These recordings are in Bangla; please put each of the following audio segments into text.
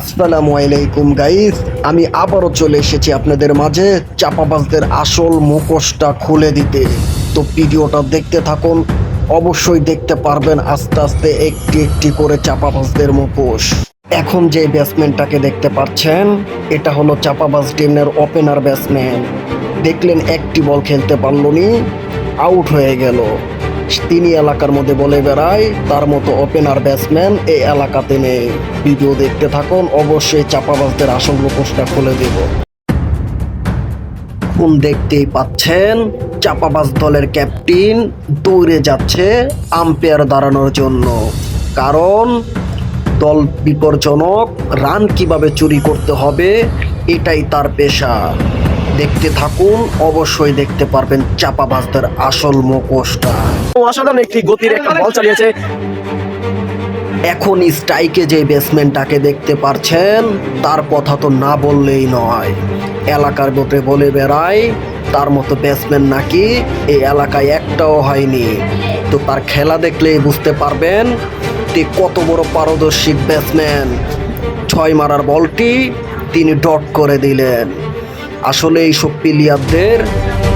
আসসালামু আলাইকুম গাইস আমি আবারও চলে এসেছি আপনাদের মাঝে চাপাবাজদের আসল মুখোশটা খুলে দিতে। তো ভিডিওটা দেখতে থাকুন। অবশ্যই দেখতে পারবেন আস্তে আস্তে একটি একটি করে চাপাবাজদের মুখোশ। এখন যে ব্যাটসম্যানটাকে দেখতে পাচ্ছেন, এটা হলো চাপাবাজ টিমের ওপেনার ব্যাটসম্যান দেখলেন একটি বল খেলতে পারল নি আউট হয়ে গেল। তিনি এলাকার মধ্যে বলে বেড়ায়, তার মতো ওপেনার ব্যাটসম্যান এই এলাকাতে নেই। ভিডিও দেখতে থাকুন, অবশ্যই চাপাবাজদের আসল মুখোশটা খুলে দেব। এখন দেখতেই পাচ্ছেন, চাপাবাজ দলের ক্যাপ্টেন দৌড়ে যাচ্ছে আম্পায়ার দাঁড়ানোর জন্য। কারণ, দল বিপজ্জনক রান কীভাবে চুরি করতে হবে, এটাই তার পেশা। দেখতে থাকুন অবশ্যই দেখতে পারবেন চাপাবাজদের আসল মুখোশটা। অসাধারণ একটি গতির একটা বল চালিয়েছে। এখন স্ট্রাইকে যে ব্যাটসম্যানটাকে দেখতে পারছেন তার কথা তো না বললেই নয়। এলাকার মধ্যে বলে বেড়ায় তার মতো ব্যাটসম্যান নাকি এই এলাকায় একটাও হয়নি। তো তার খেলা দেখলেই বুঝতে পারবেন তে কত বড় পারদর্শী ব্যাটসম্যান ছয় মারার বলটি তিনি ডট করে দিলেন। আসলে এইসব প্লেয়ারদের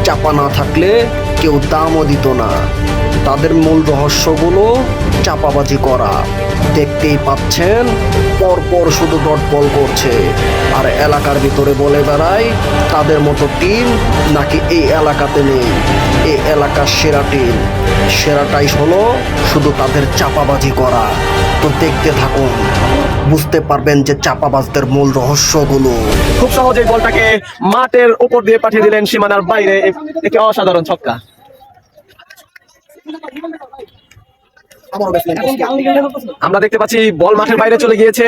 চাপা না থাকলে কেউ দামও দিত না। তাদের মূল রহস্যগুলো চাপাবাজি করা। দেখতেই পাচ্ছেন, পরপর শুধু ডট বল করছে। আর এলাকার ভিতরে বলে বেড়ায়, তাদের মতো টিম নাকি এই এলাকাতে নেই। এই এলাকার সেরা টিম। সেরাটাই হলো শুধু তাদের চাপাবাজি করা। তো দেখতে থাকুন। বুঝতে পারবেন যে চাপাবাজদের মূল রহস্যগুলো। খুব সহজেই বলটাকে মাঠের উপর দিয়ে পাঠিয়ে দিলেন সীমানার বাইরে। একটি অসাধারণ ছক্কা। আমরা দেখতে পাচ্ছি, বল মাঠের বাইরে চলে গিয়েছে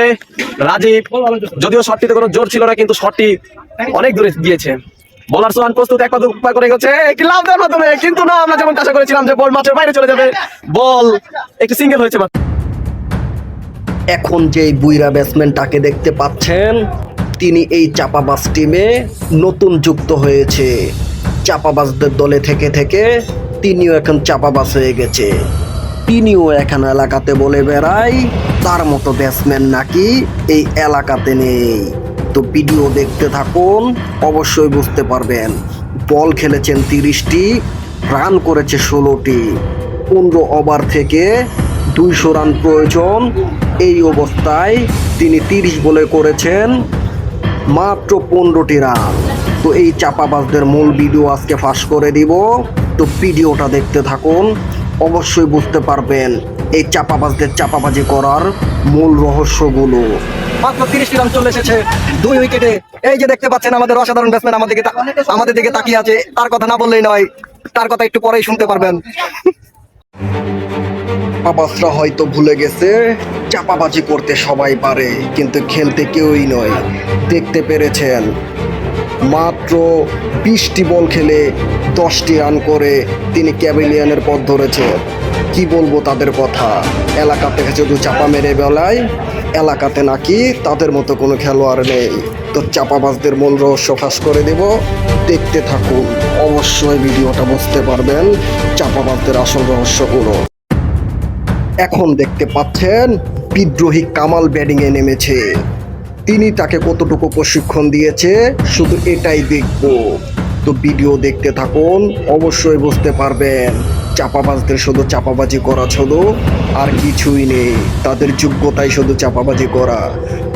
রাজীব। যদিও শটটিতে কোনো জোর ছিল না, কিন্তু শটটি অনেক দূরে গিয়েছে। বলার সোহান প্রস্তুত, এক দু করে গেছে। একটি লাভ দেওয়ার মাধ্যমে, কিন্তু না, আমরা যেমন আশা করেছিলাম যে বল মাঠের বাইরে চলে যাবে। বল একটি সিঙ্গেল হয়েছে মাত্র। এখন যেই বুইরা ব্যাটসম্যানটাকে দেখতে পাচ্ছেন, তিনি এই চাপাবাজ টিমে নতুন যুক্ত হয়েছে। চাপাবাজদের দলে থেকে থেকে তিনিও এখন চাপাবাজ হয়ে গেছে। তিনিও এখন এলাকাতে বলে বেড়ায়, তার মতো ব্যাটসম্যান নাকি এই এলাকাতে নেই। তো ভিডিও দেখতে থাকুন, অবশ্যই বুঝতে পারবেন। বল খেলেছেন তিরিশটি রান করেছে ষোলোটি। পনেরো ওভার থেকে দুইশো রান প্রয়োজন। এই অবস্থায় তিনি তিরিশ বলে করেছেন, মাত্র পনেরোটি রান। তো এই চাপাবাজদের মূল ভিডিও আজকে ফাঁস করে দিব। তো ভিডিওটা দেখতে থাকুন। অবশ্যই বুঝতে পারবেন এই চাপাবাজদের চাপাবাজি করার মূল রহস্যগুলো। মাত্র তিরিশটি রান চলে এসেছে, দুই উইকেটে। এই যে দেখতে পাচ্ছেন আমাদের অসাধারণ ব্যাটসম্যান আমাদের দিকে আমাদের দিকে তাকিয়ে আছে। তার কথা না বললেই নয়, তার কথা একটু পরেই শুনতে পারবেন। চাপাবাজরা হয়তো ভুলে গেছে। চাপাবাজি করতে সবাই পারে, কিন্তু খেলতে কেউই নয়। দেখতে পেরেছেন। মাত্র বিশটি বল খেলে দশটি রান করে তিনি ক্যাভিলিয়ানের পথ ধরেছে কি বলব তাদের কথা? এলাকা থেকে শুধু চাপা মেরে বেলায়, এলাকাতে নাকি তাদের মতো কোনো খেলোয়াড় নেই। তো চাপাবাজদের মূল রহস্য ফাঁস করে দেব। দেখতে থাকুন। অবশ্যই ভিডিওটা বুঝতে পারবেন। চাপাবাজদের আসল রহস্যগুলো এখন দেখতে পাচ্ছেন, বিদ্রোহী কামাল ব্যাটিংয়ে নেমেছে। তিনি তাকে কতটুকু প্রশিক্ষণ দিয়েছে, শুধু এটাই দেখব। তো ভিডিও দেখতে থাকুন, অবশ্যই বুঝতে পারবেন, চাপাবাজদের শুধু চাপাবাজি করা শুধু আর কিছুই নেই। তাদের যোগ্যতাই শুধু চাপাবাজি করা।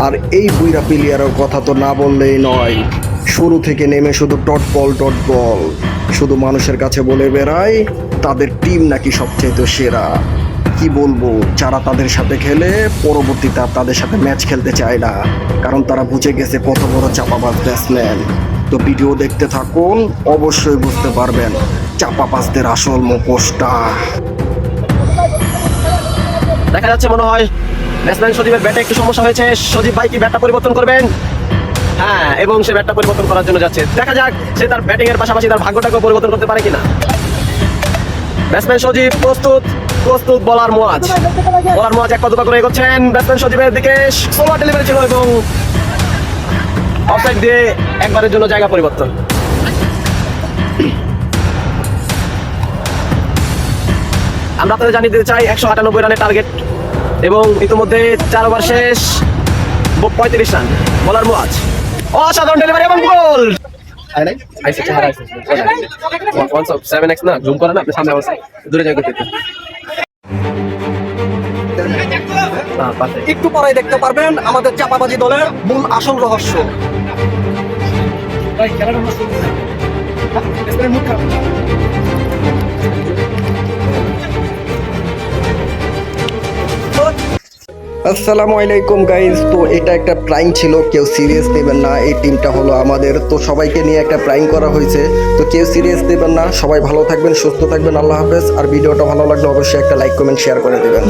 আর এই বুইরা প্লেয়ারের কথা তো না বললেই নয়, শুরু থেকে নেমে শুধু ডট বল ডট বল। শুধু মানুষের কাছে বলে বেড়ায়, তাদের টিম নাকি সবচেয়ে সেরা। কি বলব? যারা তাদের সাথে খেলে, পরবর্তীতে আর তাদের সাথে ম্যাচ খেলতে চায় না। কারণ তারা বুঝে গেছে কত বড় চাপাবাজ ব্যাটসম্যান তো ভিডিও দেখতে থাকুন, অবশ্যই বুঝতে পারবেন চাপাবাজদের আসল মুখোশটা। দেখা যাচ্ছে মনে হয় ব্যাটসম্যান সজীবের ব্যাটে একটু সমস্যা হয়েছে। সজীব ভাই কি ব্যাটটা পরিবর্তন করবেন? হ্যাঁ এবং সে ব্যাটটা পরিবর্তন করার জন্য যাচ্ছে। দেখা যাক সে তার ব্যাটিং এর পাশাপাশি তার ভাগ্যটাকেও পরিবর্তন করতে পারে কিনা। ব্যাটসম্যান সজীব প্রস্তুত। প্রস্তুত বলার মোয়াজ বলার মোয়াজ এক পদকা করে এগোচ্ছেন ব্যাটসম্যান সজীবের দিকে। সোলার ডেলিভারি ছিল এবং অফসাইড দিয়ে একবারের জন্য জায়গা পরিবর্তন। আমরা আপনাদের জানিয়ে দিতে চাই একশো আটানব্বই রানের টার্গেট এবং ইতিমধ্যে চার ওভার শেষ পঁয়ত্রিশ রান। বলার মোয়াজ অসাধারণ ডেলিভারি এবং গোল! আইসে চেহারা আইসে ওয়ান সব সেভেন এক্স না জুম করে না আপনি সামনে দূরে যাই করতে। একটু পরে দেখতে পারবেন আমাদের চাপাবাজি দলের মূল আসল রহস্য। আসসালামু আলাইকুম গাইজ তো এটা একটা প্রাইং ছিল কেউ সিরিয়াস নেবেন না এই টিমটা হলো আমাদের। তো সবাইকে নিয়ে একটা প্রাইং করা হয়েছে। তো কেউ সিরিয়াস নেবেন না সবাই ভালো থাকবেন সুস্থ থাকবেন আল্লাহ হাফেজ। আর ভিডিওটা ভালো লাগলে অবশ্যই একটা লাইক কমেন্ট শেয়ার করে দেবেন।